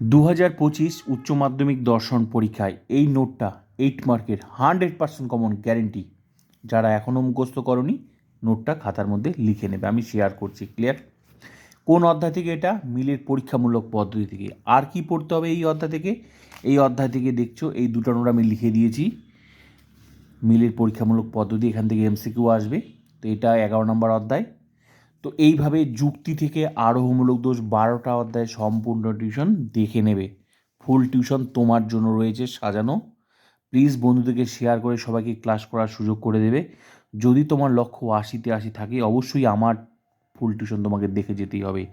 দু হাজার পঁচিশ উচ্চ মাধ্যমিক দর্শন পরীক্ষায় এই নোটটা এইট মার্কের হান্ড্রেড পার্সেন্ট কমন গ্যারেন্টি যারা এখনও মুখস্থ করনি, নোটটা খাতার মধ্যে লিখে নেবে। আমি শেয়ার করছি ক্লিয়ার কোন অধ্যায় থেকে এটা? মিলের পরীক্ষামূলক পদ্ধতি থেকে। আর কি পড়তে হবে এই অধ্যায় থেকে? এই অধ্যায় থেকে দেখছ, এই দুটো নোট আমি লিখে দিয়েছি। মিলের পরীক্ষামূলক পদ্ধতি, এখান থেকে এমসিকিউ আসবে। তো এটা এগারো নম্বর অধ্যায়। তো এইভাবে যুক্তি থেকে আরোহমূলক দোষ বারোটা অধ্যায় সম্পূর্ণ টিউশন দেখে নেবে। ফুল টিউশন তোমার জন্য রয়েছে সাজানো। প্লিজ বন্ধুদেরকে শেয়ার করে সবাইকে ক্লাস করার সুযোগ করে দেবে। যদি তোমার লক্ষ্য আশিতে আশি থাকে, অবশ্যই আমার ফুল টিউশন তোমাকে দেখে যেতেই হবে।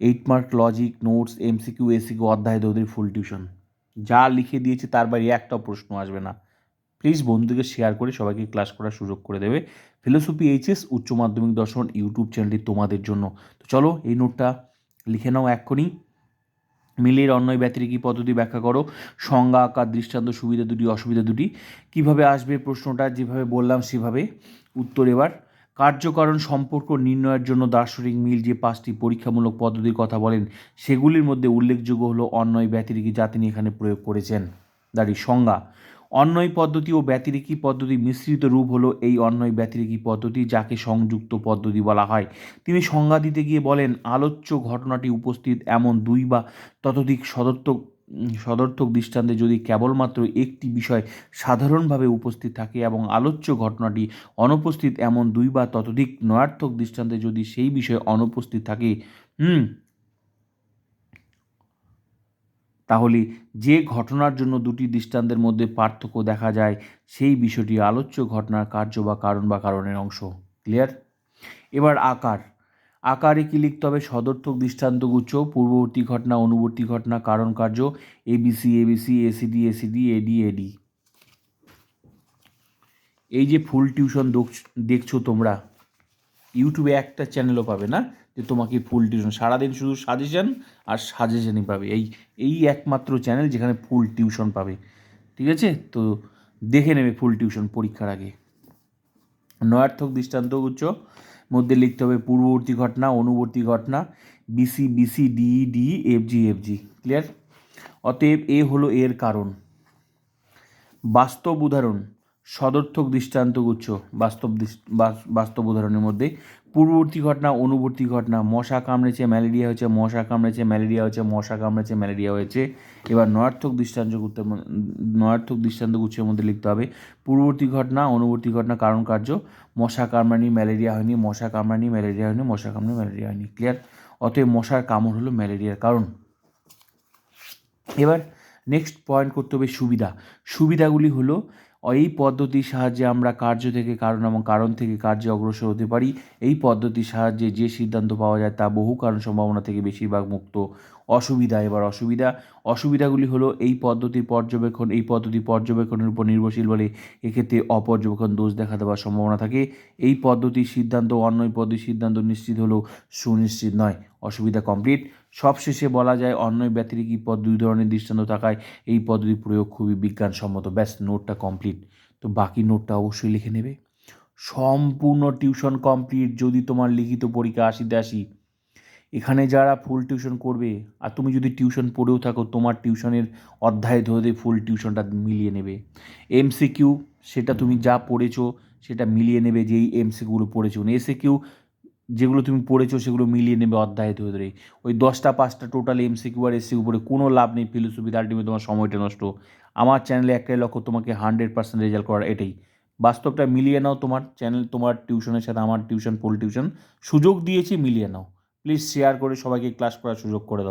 Eight mark logic, notes, MCQ, SAQ, অধ্যায়, দৌদের ফুল টিউশন। যা লিখে দিয়েছে তার বাইরে একটাও প্রশ্ন আসবে না। প্লিজ বন্ধুদেরকে শেয়ার করে সবাইকে ক্লাস করার সুযোগ করে দেবে। ফিলোসফি এইচএস উচ্চ মাধ্যমিক দর্শন ইউটিউব চ্যানেলটি তোমাদের জন্য। তো চলো এই নোটটা লিখে নাও এক্ষুনি। মিলের অন্যয় ব্যতিরিকী পদ্ধতি ব্যাখ্যা করো। সংজ্ঞা, আকার, দৃষ্টান্ত, সুবিধা দুটি, অসুবিধা দুটি। কীভাবে আসবে প্রশ্নটা? যেভাবে বললাম সেভাবে উত্তর এবার। কার্যকারণ সম্পর্ক নির্ণয়ের জন্য দার্শনিক মিল যে পাঁচটি পরীক্ষামূলক পদ্ধতির কথা বলেন, সেগুলির মধ্যে উল্লেখযোগ্য হলো অন্যয় ব্যতিরিকী যা তিনি এখানে প্রয়োগ করেছেন। দাঁড়ি সংজ্ঞা। অন্যয় পদ্ধতি ও ব্যতিরেকী পদ্ধতি মিশ্রিত রূপ হলো এই অন্যয় ব্যতিরেকী পদ্ধতি যাকে সংযুক্ত পদ্ধতি বলা হয়। তিনি সংজ্ঞা দিতে গিয়ে বলেন, আলোচ্য ঘটনাটি উপস্থিত এমন দুই বা ততোধিক সদর্থক সদর্থক দৃষ্টান্তে যদি কেবলমাত্র একটি বিষয় সাধারণভাবে উপস্থিত থাকে এবং আলোচ্য ঘটনাটি অনুপস্থিত এমন দুই বা ততোধিক নয়ার্থক দৃষ্টান্তে যদি সেই বিষয় অনুপস্থিত থাকে, হুম তাহলে যে ঘটনার জন্য দুটি দৃষ্টান্তের মধ্যে পার্থক্য দেখা যায়, সেই বিষয়টি আলোচ্য ঘটনার কার্য বা কারণ বা কারণের অংশ। ক্লিয়ার? এবার আকার। আকারে কি লিখতে হবে? সদর্থক দৃষ্টান্তগুচ্ছ পূর্ববর্তী ঘটনা, অনুবর্তী ঘটনা, কারণ কার্য ABC ABC ACD ACD AD AD এই যে ফুল টিউশন দেখছ তোমরা ইউটিউবে একটা চ্যানেলও পাবে না যে তোমাকে ফুল টিউশন সারাদিন শুধু সাজেশন আর সাজেশনই পাবে। এই এই একমাত্র চ্যানেল যেখানে ফুল টিউশন পাবে। ঠিক আছে? তো দেখে নেবে ফুল টিউশন পরীক্ষার আগে। নয়ার্থক দৃষ্টান্ত উচ্চ মধ্যে লিখতে হবে পূর্ববর্তী ঘটনা, অনুবর্তী ঘটনা BC BC D D F G F G clear অতএব এ হলো এর কারণ। বাস্তব উদাহরণ। সদর্থক দৃষ্টান্তগুচ্ছ বাস্তব বাস্তব উদাহরণের মধ্যে। পূর্ববর্তী ঘটনা, অনুবর্তী ঘটনা, মশা কামড়েছে, ম্যালেরিয়া হয়েছে, মশা কামড়েছে, ম্যালেরিয়া হয়েছে, মশা কামড়েছে, ম্যালেরিয়া হয়েছে। এবার নয়ার্থক দৃষ্টান্ত নয়ার্থক দৃষ্টান্তগুচ্ছের মধ্যে লিখতে হবে, পূর্ববর্তী ঘটনা, অনুবর্তী ঘটনা কারণ কার্য, মশা কামড়ানি, ম্যালেরিয়া হয়নি, মশা কামড়ানি, ম্যালেরিয়া হয়নি, মশা কামড়ানি, ম্যালেরিয়া হয়নি ক্লিয়ার অতএব মশার কামড় হলো ম্যালেরিয়ার কারণ। এবার নেক্সট পয়েন্ট করতে হবে সুবিধা। সুবিধাগুলি হলো এই পদ্ধতির সাহায্যে আমরা কার্য থেকে কারণ এবং কারণ থেকে কার্যে অগ্রসর হতে পারি। এই পদ্ধতির সাহায্যে যে সিদ্ধান্ত পাওয়া যায় তা বহু কারণ সম্ভাবনা থেকে বেশিরভাগ মুক্ত অসুবিধা। এবার অসুবিধা, অসুবিধাগুলি হলো এই পদ্ধতির পর্যবেক্ষণ, এই পদ্ধতি পর্যবেক্ষণের উপর নির্ভরশীল বলে এক্ষেত্রে অপর্যবেক্ষণ দোষ দেখা দেওয়ার সম্ভাবনা থাকে। এই পদ্ধতির সিদ্ধান্ত অন্য পদ্ধতির সিদ্ধান্ত নিশ্চিত হলেও সুনিশ্চিত নয়। অসুবিধা কমপ্লিট। সবশেষে বলা যায়, অন্যয় ব্যতিরিকী পদ দুই ধরনের দৃষ্টান্ত থাকায় এই পদ্ধতি প্রয়োগ খুবই বিজ্ঞানসম্মত। ব্যাস, নোটটা কমপ্লিট। তো বাকি নোটটা অবশ্যই লিখে নেবে। সম্পূর্ণ টিউশন কমপ্লিট। যদি তোমার লিখিত পরীক্ষা আশিতে আসি এখানে যারা ফুল টিউশন করবে, আর তুমি যদি টিউশন পড়েও থাকো, তোমার টিউশনের অধ্যায় ধরে ফুল টিউশনটা মিলিয়ে নেবে। এমসিকিউ সেটা তুমি যা পড়েছো, সেটা মিলিয়ে নেবে যেই এমসিকিউগুলো পড়েছো। এসে কিউ যেগুলো তুমি পড়েছো, সেগুলো মিলিয়ে নেবে অধ্যায় ধরে। ধরে ওই দশটা, পাঁচটা টোটাল এমসিকিউ আর এসিকিউ উপরে কোনো লাভ নেই ফিলোসফিতে আলটিমেট তোমার সময়টা নষ্ট। আমার চ্যানেলে একটাই লক্ষ্য, তোমাকে হান্ড্রেড পার্সেন্ট রেজাল্ট করার এটাই। বাস্তবটা মিলিয়ে নাও তোমার চ্যানেল তোমার টিউশনের সাথে আমার টিউশন ফুল টিউশন সুযোগ দিয়েছি, মিলিয়ে নাও। প্লিজ শেয়ার করে সবাইকে ক্লাস করার সুযোগ করে দাও।